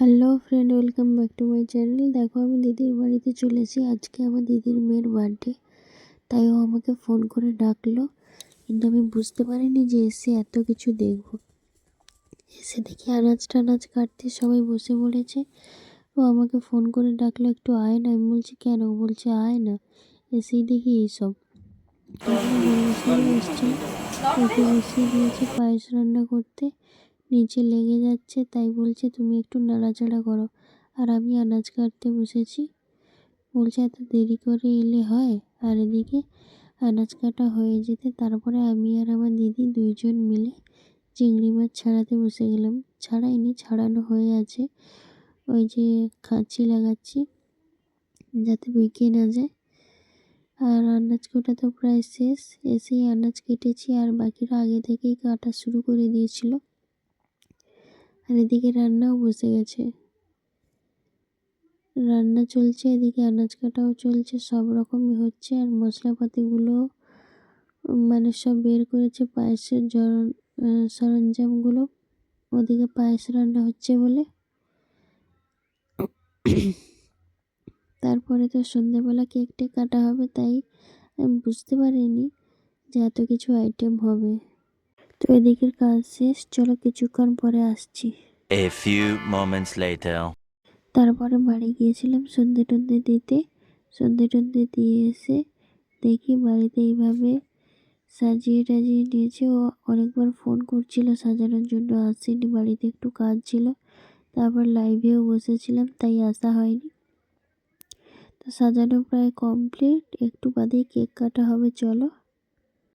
Hello friend welcome back to my channel দেখো, আমি দিদির বাড়িতে চলেছি। আজকে আমার দিদির মেয়ের বার্থডে তাই ও আমাকে ফোন করে ডাকলো। কিন্তু আমি বুঝতে পারিনি যে এসে এত কিছু দেখব। এসে দেখি আনাজ টানাজ কাটতে সবাই বসে পড়েছে। ও আমাকে ফোন করে ডাকলো, একটু আয় না। আমি বলছি, কেন? বলছে, আয় না। এসেই দেখি এইসব এসছে। ওকে বসিয়ে দিয়েছে পায়েস রান্না করতে। নিচে লেগে যাচ্ছে, তাই বলছে, তুমি একটু নাড়াচাড়া করো। আর আমি আনাজ কাটতে বসেছি। বলছে, এত দেরি করে এলে হয়? আর এদিকে আনাজ কাটা হয়ে যেতে, তারপরে আমি আর আমার দিদি দুইজন মিলে চিংড়ি মাছ ছাড়াতে বসে গেলাম। ছাড়াইনি ছাড়ানো হয়ে আছে। ওই যে খাঁচি লাগাচ্ছি, যাতে বেঁকে না যায়। আর আনাজ কাটা তো প্রায় শেষ, এসেই আনাজ কেটেছি, আর বাকিরা আগে থেকেই কাটা শুরু করে দিয়েছিল। আর এদিকে রান্নাও বসে গেছে। রান্না চলছে, এদিকে আনাজ কাটাও চলছে, সব রকমই হচ্ছে। আর মশলাপাতিগুলো মানে সব বের করেছে পায়েসের সরঞ্জামগুলো। ওদিকে পায়েস রান্না হচ্ছে বলে। তারপরে তো সন্ধ্যেবেলা কেকটা কাটা হবে, তাই আমি বুঝতে পারিনি যে এত কিছু আইটেম হবে। তো এদিকের কাজ শেষ, চলো কিছুক্ষণ পরে আসছি। A few moments later. তারপরে বাড়ি গিয়েছিলাম সন্ধে টন্ধে দিতে। সন্ধে টন্ধে দিয়ে এসে দেখি বাড়িতে এইভাবে সাজিয়ে টাজিয়ে নিয়েছে। ও অনেকবার ফোন করছিল সাজানোর জন্য আসেনি বাড়িতে একটু কাজ ছিল। তারপর লাইভেও বসেছিলাম তাই আসা হয়নি। তো সাজানো প্রায় কমপ্লিট একটু বাদেই কেক কাটা হবে চলো।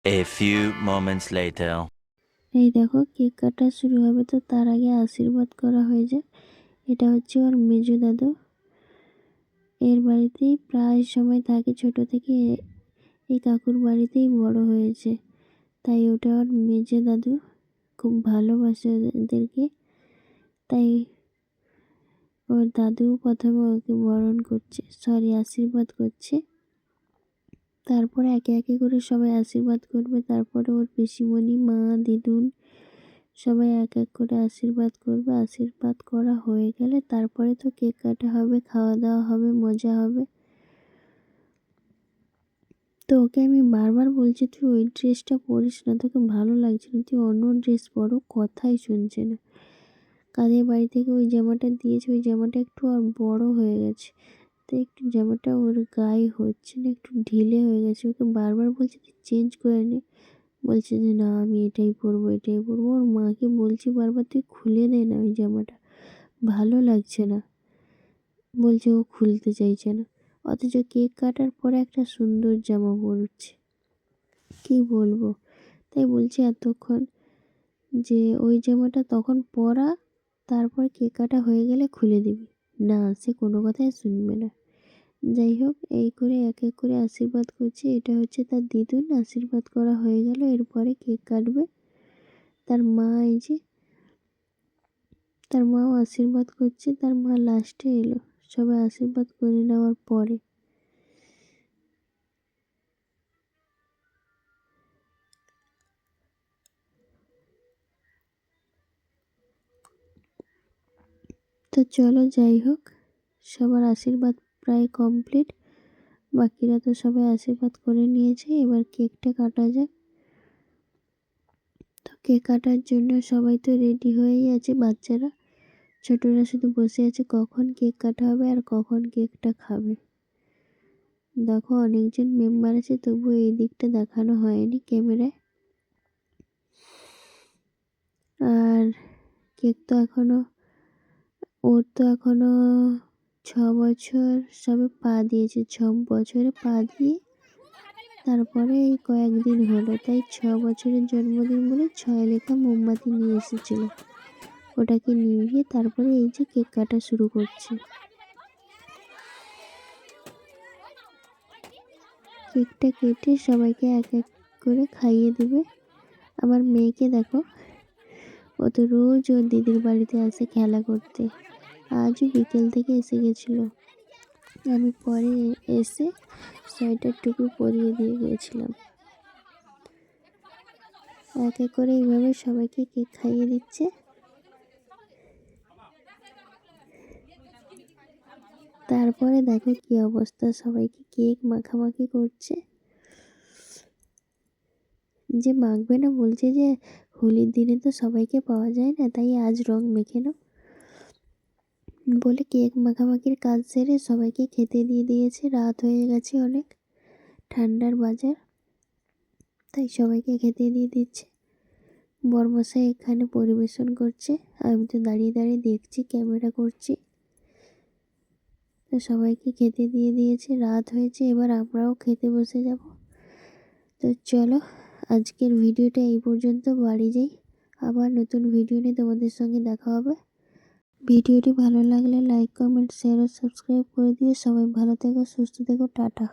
A few moments later. এই দেখো, কেক কাটা শুরু হবে তো তার আগে আশীর্বাদ করা হয়ে যায় এটা হচ্ছে ওর মেজো দাদু। এর বাড়িতেই প্রায় সময় থাকে, ছোট থেকে এই কাকুর বাড়িতেই বড় হয়েছে। তাই ওটা ওর মেজো দাদু। খুব ভালোবাসে ওদেরকে। তাই ওর দাদু প্রথমে ওকে বরণ করছে সরি আশীর্বাদ করছে। তারপরে একে একে করে সবাই আশীর্বাদ করবে। তারপরে ওর পিসিমণি, মা, দিদুন সবাই এক এক করে আশীর্বাদ করবে। আশীর্বাদ করা হয়ে গেলে তারপরে তো কেক কাটা হবে, খাওয়া দাওয়া হবে, মজা হবে। তো ওকে আমি বারবার বলছি, তুই ওই ড্রেসটা পরিস না, তোকে ভালো লাগছে না। তুই অন্য ড্রেস পরো, কথাই শুনছে না। কাদের বাড়ি থেকে ওই জামাটা দিয়েছে, ওই জামাটা একটু আর বড় হয়ে গেছে। তো একটু জামাটা ওর গায়ে হচ্ছে না, একটু ঢিলে হয়ে গেছে। ওকে বারবার বলছি তুই চেঞ্জ করে নে। বলছে যে, না, আমি এটাই পরবো এটাই পরবো। ওর মাকে বলছি বারবার, তুই খুলে দে না ওই জামাটা, ভালো লাগছে না। বলছে, ও খুলতে চাইছে না। অথচ কেক কাটার পরে একটা সুন্দর জামা পরছে। কি বলব? তাই বলছি এতক্ষণ যে, ওই জামাটা তখন পরা, তারপর কেক কাটা হয়ে গেলে খুলে দিবি। না, সে কোনো কথাই শুনবে না। যাই হোক এই করে এক এক করে আশীর্বাদ করছে। এটা হচ্ছে তার দিদুন আশীর্বাদ করা হয়ে গেল। এরপরে কেক কাটবে। তার মা এই যে, তার মাও আশীর্বাদ করছে। তার মা লাস্টে এলো। সবাই আশীর্বাদ করে নেওয়ার পরে। তো চলো যাই হোক সবার আশীর্বাদ প্রায় কমপ্লিট বাকিরা তো সবাই আশীর্বাদ করে নিয়েছে। এবার কেকটা কাটা যাক। তো কেক কাটার জন্য সবাই তো রেডি হয়েই আছে বাচ্চারা। ছোটরা শুধু বসে আছে কখন কেক কাটা হবে আর কখন কেকটা খাবে। দেখো অনেকজন মেম্বার আছে তবু এই দিকটা দেখানো হয়নি ক্যামেরায়। আর কেক তো এখনও, ওর তো এখনও ছ বছর সবে পা দিয়েছে, ছ বছরে পা দিয়ে তারপরে এই কয়েকদিন হলো, তাই ছ বছরের জন্মদিন বলে ছয় লেখা মোমবাতি নিয়ে এসেছিল। ওটাকে নিভিয়ে তারপরে এই যে কেক কাটা শুরু করছে। কেকটা কেটে সবাইকে এক এক করে খাইয়ে দেবে। আমার মেয়েকে দেখো, ও তো রোজ ওর দিদির বাড়িতে আসে খেলা করতে। আজও বিকেল থেকে এসে গেছিল। আমি পরে এসে সোয়েটার টুকু পরিয়ে দিয়ে গিয়েছিলাম। এক এক করে এইভাবে সবাইকে কেক খাইয়ে দিচ্ছে। তারপরে দেখো কি অবস্থা সবাইকে কেক মাখামাখি করছে? যে মাখবে না, বলছে যে হোলির দিনে তো সবাইকে পাওয়া যায় না, তাই আজ রং মেখে নাও। বলে কেক মাখামাখির কাজ সেরে সবাইকে খেতে দিয়ে দিয়েছে। রাত হয়ে গেছে অনেক। ঠান্ডার বাজার, তাই সবাইকে খেতে দিয়ে দিচ্ছে। বরমশাই এখানে পরিবেশন করছে। আমি তো দাঁড়িয়ে দাঁড়িয়ে দেখছি, ক্যামেরা করছি। তো সবাইকে খেতে দিয়ে দিয়েছে। রাত হয়েছে, এবার আমরাও খেতে বসে যাব। তো চলো, আজকের ভিডিওটা এই পর্যন্ত। বাড়ি যাই। আবার নতুন ভিডিও নিয়ে তোমাদের সঙ্গে দেখা হবে। ভিডিওটি ভালো লাগলে লাইক, কমেন্ট শেয়ার ও সাবস্ক্রাইব করে দিও সবাই ভালো থেকো, সুস্থ থেকো, টাটা।